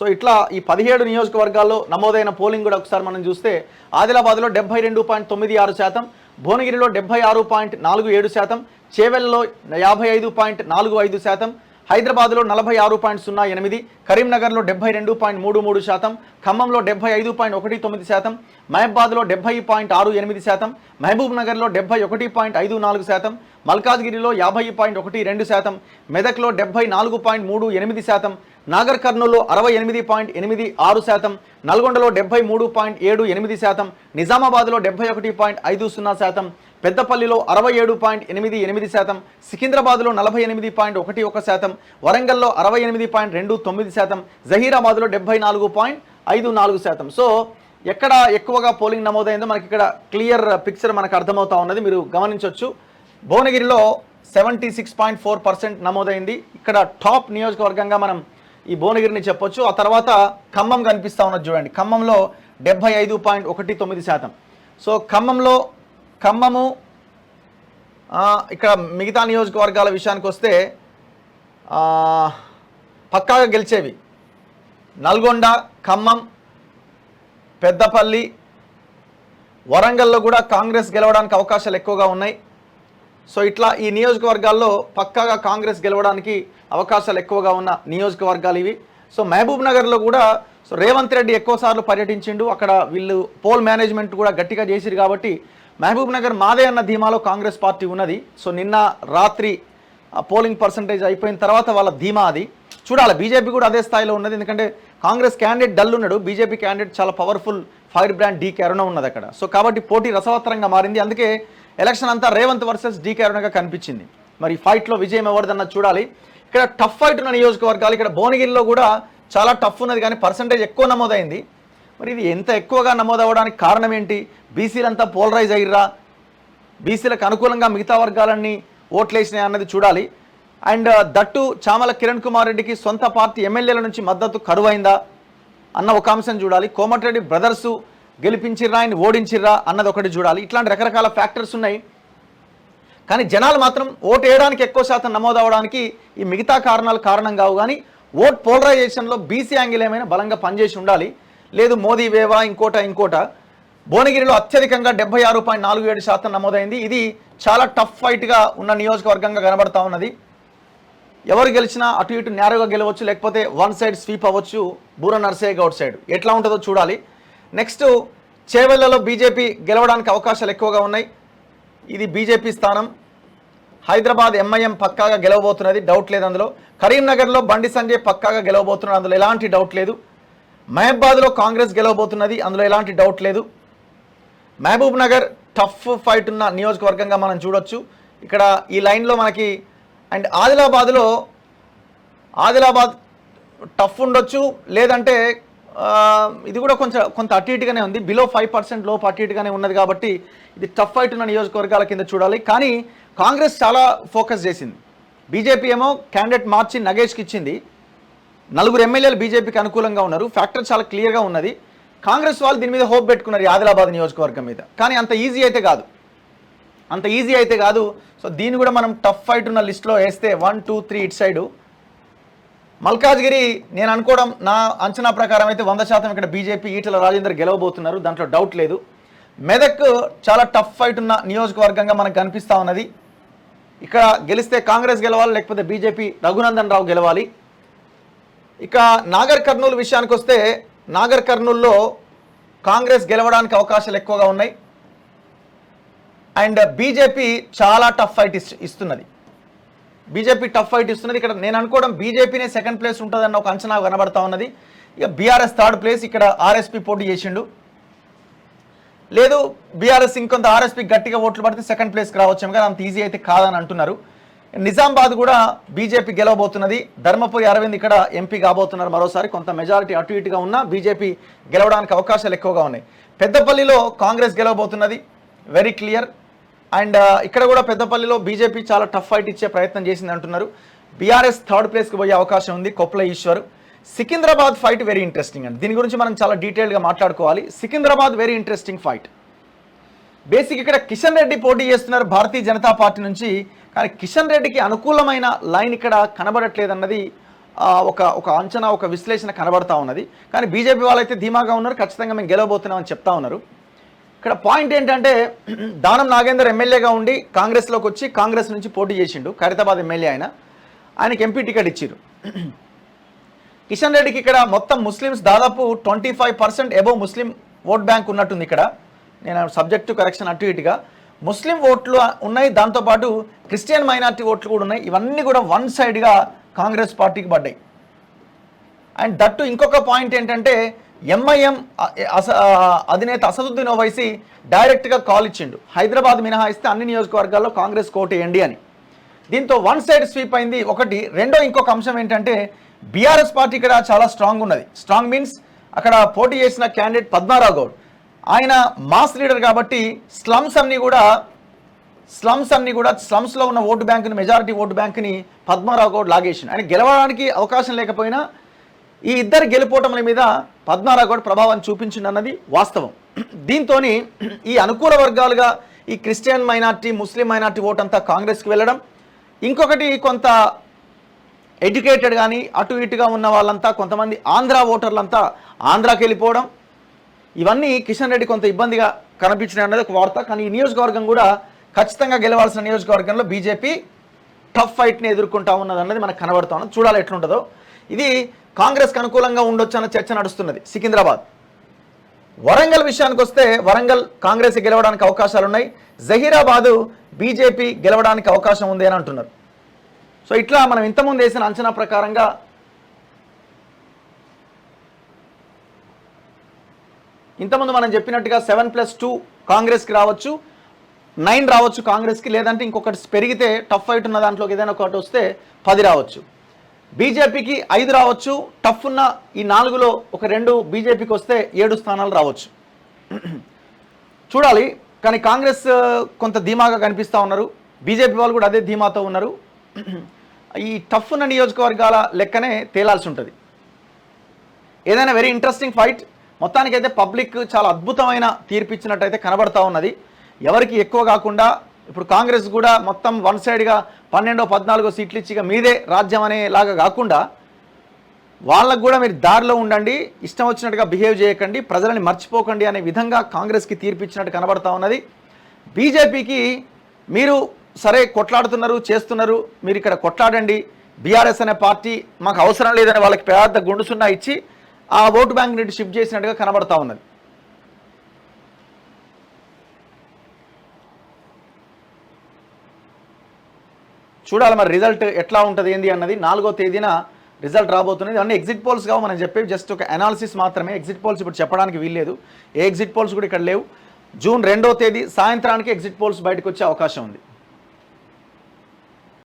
So ఇట్లా ఈ పదిహేడు నియోజకవర్గాల్లో నమోదైన పోలింగ్ కూడా ఒకసారి మనం చూస్తే ఆదిలాబాద్లో డెబ్బై రెండు పాయింట్ తొమ్మిది ఆరు శాతం భువనగిరిలో డెబ్బై ఆరు పాయింట్ నాలుగు ఏడు శాతం చేవెల్లో యాభై ఐదు పాయింట్ నాలుగు ఐదు శాతం హైదరాబాద్లో నలభై ఆరు పాయింట్ సున్నా ఎనిమిది కరీంనగర్లో డెబ్బై రెండు పాయింట్ మూడు మూడు శాతం ఖమ్మంలో డెబ్బై ఐదు పాయింట్ ఒకటి తొమ్మిది శాతం మహబాద్లో డెబ్బై పాయింట్ ఆరు ఎనిమిది శాతం మహబూబ్ నగర్లో డెబ్బై ఒకటి పాయింట్ ఐదు నాలుగు శాతం మల్కాజ్గిరిలో యాభై పాయింట్ ఒకటి రెండు శాతం మెదక్లో డెబ్బై నాలుగు పాయింట్ మూడు ఎనిమిది శాతం నాగర్ కర్నూల్లో అరవై ఎనిమిది పాయింట్ ఎనిమిది ఆరు శాతం నల్గొండలో డెబ్బై మూడు పాయింట్ ఏడు ఎనిమిది శాతం నిజామాబాద్లో డెబ్బై ఒకటి పాయింట్ ఐదు సున్నా శాతం పెద్దపల్లిలో అరవై ఏడు పాయింట్ ఎనిమిది ఎనిమిది శాతం సికింద్రాబాద్లో నలభై ఎనిమిది పాయింట్ ఒకటి ఒక శాతం వరంగల్లో అరవై ఎనిమిది పాయింట్ రెండు తొమ్మిది శాతం జహీరాబాద్లో డెబ్బై నాలుగు పాయింట్ ఐదు నాలుగు శాతం. సో ఎక్కడ ఎక్కువగా పోలింగ్ నమోదైందో మనకి ఇక్కడ క్లియర్ పిక్చర్ మనకు అర్థమవుతా ఉన్నది. మీరు గమనించవచ్చు భువనగిరిలో seventy six point four percent నమోదైంది. ఇక్కడ టాప్ నియోజకవర్గంగా మనం ఈ భువనగిరిని చెప్పొచ్చు. ఆ తర్వాత ఖమ్మం కనిపిస్తూ ఉన్నది చూడండి. ఖమ్మంలో డెబ్బై ఐదు పాయింట్ ఒకటి తొమ్మిది శాతం. సో ఖమ్మంలో ఖమ్మము ఇక్కడ మిగతా నియోజకవర్గాల విషయానికి వస్తే పక్కాగా గెలిచేవి. నల్గొండ ఖమ్మం పెద్దపల్లి వరంగల్లో కూడా కాంగ్రెస్ గెలవడానికి అవకాశాలు ఎక్కువగా ఉన్నాయి. సో ఇట్లా ఈ నియోజకవర్గాల్లో పక్కాగా కాంగ్రెస్ గెలవడానికి అవకాశాలు ఎక్కువగా ఉన్న నియోజకవర్గాలు ఇవి. సో మహబూబ్ నగర్లో కూడా సో రేవంత్ రెడ్డి ఎక్కువ సార్లు పర్యటించిండు. అక్కడ వీళ్ళు పోల్ మేనేజ్మెంట్ కూడా గట్టిగా చేసిరు కాబట్టి మహబూబ్ నగర్ మాదే అన్న ధీమాలో కాంగ్రెస్ పార్టీ ఉన్నది. సో నిన్న రాత్రి పోలింగ్ పర్సంటేజ్ అయిపోయిన తర్వాత వాళ్ళ ధీమా అది. చూడాలి బీజేపీ కూడా అదే స్థాయిలో ఉన్నది. ఎందుకంటే కాంగ్రెస్ క్యాండిడేట్ డల్ ఉన్నాడు. బీజేపీ క్యాండిడేట్ చాలా powerful fire brand D Karuna ఉన్నది అక్కడ. సో కాబట్టి పోటీ రసవత్తరంగా మారింది. అందుకే ఎలక్షన్ అంతా రేవంత్ వర్సెస్ డీ కరుణగా కనిపించింది. మరి ఫైట్లో విజయం ఎవరిదన్నది చూడాలి. ఇక్కడ టఫ్ ఫైట్ ఉన్న నియోజకవర్గాలు ఇక్కడ భువనగిరిలో కూడా చాలా టఫ్ ఉన్నది. కానీ పర్సంటేజ్ ఎక్కువ నమోదైంది. మరి ఇది ఎంత ఎక్కువగా నమోదవడానికి కారణం ఏంటి? బీసీలంతా పోలరైజ్ అయ్యిర్రా? బీసీలకు అనుకూలంగా మిగతా వర్గాలన్నీ ఓట్లేసినాయి అన్నది చూడాలి. అండ్ దట్టు చామల కిరణ్ కుమార్ రెడ్డికి సొంత పార్టీ ఎమ్మెల్యేల నుంచి మద్దతు కరువైందా అన్న ఒక అంశం చూడాలి. కోమటిరెడ్డి బ్రదర్సు గెలిపించిర్రా ఆయన ఓడించిర్రా అన్నది ఒకటి చూడాలి. ఇట్లాంటి రకరకాల ఫ్యాక్టర్స్ ఉన్నాయి. కానీ జనాలు మాత్రం ఓటు వేయడానికి ఎక్కువ శాతం నమోదవడానికి ఈ మిగతా కారణాలు కారణం కావు. కానీ ఓట్ పోలరైజేషన్లో బీసీ యాంగిల్ ఏమైనా బలంగా పనిచేసి ఉండాలి. లేదు మోదీ వేవా ఇంకోట ఇంకోట. భువనగిరిలో అత్యధికంగా డెబ్బై ఆరు పాయింట్ నాలుగు ఏడు శాతం నమోదైంది. ఇది చాలా టఫ్ ఫైట్గా ఉన్న నియోజకవర్గంగా కనబడతా ఉన్నది. ఎవరు గెలిచినా అటు ఇటు నేరుగా గెలవచ్చు లేకపోతే వన్ సైడ్ స్వీప్ అవ్వచ్చు బూర నర్సయ్య గౌడ్ సైడ్. ఎట్లా ఉంటుందో చూడాలి. నెక్స్ట్ చేవెళ్ళలో బీజేపీ గెలవడానికి అవకాశాలు ఎక్కువగా ఉన్నాయి. ఇది బీజేపీ స్థానం. హైదరాబాద్ ఎంఐఎం పక్కాగా గెలవబోతున్నది డౌట్ లేదు అందులో. కరీంనగర్లో బండి సంజయ్ పక్కాగా గెలవబోతున్నాడు అందులో ఎలాంటి డౌట్ లేదు. మహబాద్లో కాంగ్రెస్ గెలవబోతున్నది అందులో ఎలాంటి డౌట్ లేదు. మహబూబ్ నగర్ టఫ్ ఫైట్ ఉన్న నియోజకవర్గంగా మనం చూడొచ్చు. ఇక్కడ ఈ లైన్లో మనకి అండ్ ఆదిలాబాద్లో ఆదిలాబాద్ టఫ్ ఉండొచ్చు. లేదంటే ఇది కూడా కొంచెం కొంత అటు ఇటుగానే ఉంది. బిలో ఫైవ్ పర్సెంట్ లోపు అటు ఇటుగానే ఉన్నది కాబట్టి ఇది టఫ్ ఫైట్ ఉన్న నియోజకవర్గాల కింద చూడాలి. కానీ కాంగ్రెస్ చాలా ఫోకస్ చేసింది. బీజేపీ ఏమో క్యాండిడేట్ మార్చి నగేష్కి ఇచ్చింది. నలుగురు ఎమ్మెల్యేలు బీజేపీకి అనుకూలంగా ఉన్నారు. ఫ్యాక్టర్ చాలా క్లియర్గా ఉన్నది. కాంగ్రెస్ వాళ్ళు దీని మీద హోప్ పెట్టుకున్నారు ఆదిలాబాద్ నియోజకవర్గం మీద. కానీ అంత ఈజీ అయితే కాదు. అంత ఈజీ అయితే కాదు. సో దీన్ని కూడా మనం టఫ్ ఫైట్ ఉన్న లిస్ట్లో వేస్తే one two three it side Malkajgiri నేను అనుకోవడం నా అంచనా ప్రకారం అయితే వంద శాతం ఇక్కడ బీజేపీ ఈటల రాజేందర్ గెలవబోతున్నారు. దాంట్లో డౌట్ లేదు. మెదక్ చాలా టఫ్ ఫైట్ ఉన్న నియోజకవర్గంగా మనకు కనిపిస్తూ ఉన్నది. ఇక్కడ గెలిస్తే కాంగ్రెస్ గెలవాలి లేకపోతే బీజేపీ రఘునందన్ రావు గెలవాలి. ఇక నాగర్ కర్నూలు విషయానికి వస్తే నాగర్ కర్నూల్లో కాంగ్రెస్ గెలవడానికి అవకాశాలు ఎక్కువగా ఉన్నాయి. అండ్ బీజేపీ చాలా టఫ్ ఫైట్ ఇస్- ఇస్తున్నది. బీజేపీ టఫ్ ఫైట్ ఇస్తున్నది. ఇక్కడ నేను అనుకోవడం బీజేపీనే సెకండ్ ప్లేస్ ఉంటుందన్న ఒక అంచనా కనబడతా ఉన్నది. ఇక బీఆర్ఎస్ థర్డ్ ప్లేస్ ఇక్కడ ఆర్ఎస్పీ పోటీ చేసిండు. లేదు బీఆర్ఎస్ ఇంకొంత ఆర్ఎస్పీ గట్టిగా ఓట్లు పడితే సెకండ్ ప్లేస్కి రావచ్చు కానీ అంత ఈజీ అయితే కాదని అంటున్నారు. నిజామాబాద్ కూడా బీజేపీ గెలవబోతున్నది. ధర్మపురి అరవింద్ ఇక్కడ ఎంపీ కాబోతున్నారు మరోసారి. కొంత మెజారిటీ అటు ఇటుగా ఉన్నా బీజేపీ గెలవడానికి అవకాశాలు ఎక్కువగా ఉన్నాయి. పెద్దపల్లిలో కాంగ్రెస్ గెలవబోతున్నది. వెరీ క్లియర్ అండ్ ఇక్కడ కూడా పెద్దపల్లిలో బీజేపీ చాలా టఫ్ ఫైట్ ఇచ్చే ప్రయత్నం చేసింది అంటున్నారు. బీఆర్ఎస్ థర్డ్ ప్లేస్కి పోయే అవకాశం ఉంది. Koppula Eshwar. Secunderabad fight very interesting అండి. దీని గురించి మనం చాలా డీటెయిల్గా మాట్లాడుకోవాలి. Secunderabad very interesting fight basic ఇక్కడ కిషన్ రెడ్డి పోటీ చేస్తున్నారు భారతీయ జనతా పార్టీ నుంచి. కానీ కిషన్ రెడ్డికి అనుకూలమైన లైన్ ఇక్కడ కనబడట్లేదన్నది ఒక ఒక అంచనా ఒక విశ్లేషణ కనబడతా ఉన్నది. కానీ బీజేపీ వాళ్ళైతే ధీమాగా ఉన్నారు. ఖచ్చితంగా మేము గెలవబోతున్నామని చెప్తా ఉన్నారు. ఇక్కడ పాయింట్ ఏంటంటే దానం నాగేందర్ ఎమ్మెల్యేగా ఉండి కాంగ్రెస్లోకి వచ్చి కాంగ్రెస్ నుంచి పోటీ చేసిండు. ఖైరతాబాద్ ఎమ్మెల్యే ఆయన. ఆయనకి ఎంపీ టికెట్ ఇచ్చారు. కిషన్ రెడ్డికి ఇక్కడ మొత్తం ముస్లిమ్స్ దాదాపు twenty five percent above Muslim vote bank ఉన్నట్టుంది ఇక్కడ. నేను సబ్జెక్టు కరెక్షన్ అటు ఇటుగా. ముస్లిం ఓట్లు ఉన్నాయి దాంతోపాటు క్రిస్టియన్ మైనార్టీ ఓట్లు కూడా ఉన్నాయి. ఇవన్నీ కూడా వన్ సైడ్గా కాంగ్రెస్ పార్టీకి పడ్డాయి. అండ్ దట్టు ఇంకొక పాయింట్ ఏంటంటే ఎంఐఎం అస అధినేత అసదుద్దీన్ ఓవైసీ డైరెక్ట్గా కాల్ ఇచ్చిండు. హైదరాబాద్ మినహాయిస్తే అన్ని నియోజకవర్గాల్లో కాంగ్రెస్ కోటేయండి అని. దీంతో వన్ సైడ్ స్వీప్ అయింది. ఒకటి రెండో ఇంకొక అంశం ఏంటంటే బీఆర్ఎస్ పార్టీ ఇక్కడ చాలా స్ట్రాంగ్ ఉన్నది. స్ట్రాంగ్ మీన్స్ అక్కడ పోటీ చేసిన క్యాండిడేట్ పద్మారావు గౌడ్. ఆయన మాస్ లీడర్ కాబట్టి స్లమ్స్ అన్నీ కూడా స్లమ్స్ అన్ని కూడా స్లమ్స్లో ఉన్న ఓటు బ్యాంకుని మెజారిటీ ఓటు బ్యాంకుని పద్మారావు గౌడ్ లాగేసింది ఆయన గెలవడానికి అవకాశం లేకపోయినా ఈ ఇద్దరు గెలుపోటముల మీద పద్మారావు గౌడ్ ప్రభావం చూపించిండు అన్నది వాస్తవం. దీంతో ఈ అనుకూల వర్గాలుగా ఈ Christian minority Muslim minority vote అంతా కాంగ్రెస్కి వెళ్ళడం ఇంకొకటి కొంత ఎడ్యుకేటెడ్ కానీ అటు ఇటుగా ఉన్న వాళ్ళంతా కొంతమంది ఆంధ్ర ఓటర్లంతా ఆంధ్రాకి వెళ్ళిపోవడం ఇవన్నీ కిషన్ రెడ్డి కొంత ఇబ్బందిగా కనిపించినాయి అన్నది ఒక వార్త. కానీ ఈ నియోజకవర్గం కూడా ఖచ్చితంగా గెలవాల్సిన నియోజకవర్గంలో బీజేపీ టఫ్ ఫైట్ని ఎదుర్కొంటా ఉన్నది అన్నది మనకు కనబడతా ఉన్నది. చూడాలి ఎట్లుంటుందో. ఇది కాంగ్రెస్కి అనుకూలంగా ఉండొచ్చు అన్న చర్చ నడుస్తున్నది సికింద్రాబాద్. వరంగల్ విషయానికి వస్తే వరంగల్ కాంగ్రెస్ గెలవడానికి అవకాశాలు ఉన్నాయి. జహీరాబాదు బీజేపీ గెలవడానికి అవకాశం ఉంది అని అంటున్నారు. సో ఇట్లా మనం ఇంతకుముందు వేసిన అంచనా ప్రకారంగా ఇంతకుముందు మనం చెప్పినట్టుగా సెవెన్ ప్లస్ టూ కాంగ్రెస్కి రావచ్చు నైన్ రావచ్చు కాంగ్రెస్కి లేదంటే ఇంకొకటి పెరిగితే టఫ్ ఫైట్ ఉన్న దాంట్లోకి ఏదైనా ఒకటి వస్తే పది రావచ్చు. బీజేపీకి ఐదు రావచ్చు టఫ్ ఉన్న ఈ నాలుగులో ఒక రెండు బీజేపీకి వస్తే ఏడు స్థానాలు రావచ్చు. చూడాలి కానీ కాంగ్రెస్ కొంత ధీమాగా కనిపిస్తూ ఉన్నారు. బీజేపీ వాళ్ళు కూడా అదే ధీమాతో ఉన్నారు. ఈ టఫ్ ఉన్న నియోజకవర్గాల లెక్కనే తేలాల్సి ఉంటుంది. ఏదైనా వెరీ ఇంట్రెస్టింగ్ ఫైట్ మొత్తానికైతే పబ్లిక్ చాలా అద్భుతమైన తీర్పు ఇచ్చినట్టయితే కనబడతా ఉన్నది. ఎవరికి ఎక్కువ కాకుండా ఇప్పుడు కాంగ్రెస్ కూడా మొత్తం వన్ సైడ్గా పన్నెండో పద్నాలుగో సీట్లు ఇచ్చి మీదే రాజ్యం అనేలాగా కాకుండా వాళ్ళకు కూడా మీరు దారిలో ఉండండి ఇష్టం వచ్చినట్టుగా బిహేవ్ చేయకండి ప్రజలని మర్చిపోకండి అనే విధంగా కాంగ్రెస్కి తీర్పు ఇచ్చినట్టు కనబడతా ఉన్నది. బీజేపీకి మీరు సరే కొట్లాడుతున్నారు చేస్తున్నారు మీరు ఇక్కడ కొట్లాడండి బీఆర్ఎస్ అనే పార్టీ మాకు అవసరం లేదని వాళ్ళకి పెద్ద గుండుసున్నా ఇచ్చి ఆ ఓటు బ్యాంక్ నుండి షిఫ్ట్ చేసినట్టుగా కనబడతా ఉన్నది. చూడాలి మరి రిజల్ట్ ఎట్లా ఉంటుంది ఏంది అన్నది నాలుగో తేదీన రిజల్ట్ రాబోతున్నది. అన్ని ఎగ్జిట్ పోల్స్ కావు మనం చెప్పేవి జస్ట్ ఒక అనాలిసిస్ మాత్రమే. ఎగ్జిట్ పోల్స్ ఇప్పుడు చెప్పడానికి వీల్లేదు. ఏ ఎగ్జిట్ పోల్స్ కూడా ఇక్కడ లేవు. జూన్ రెండో తేదీ సాయంత్రానికి ఎగ్జిట్ పోల్స్ బయటకు వచ్చే అవకాశం ఉంది.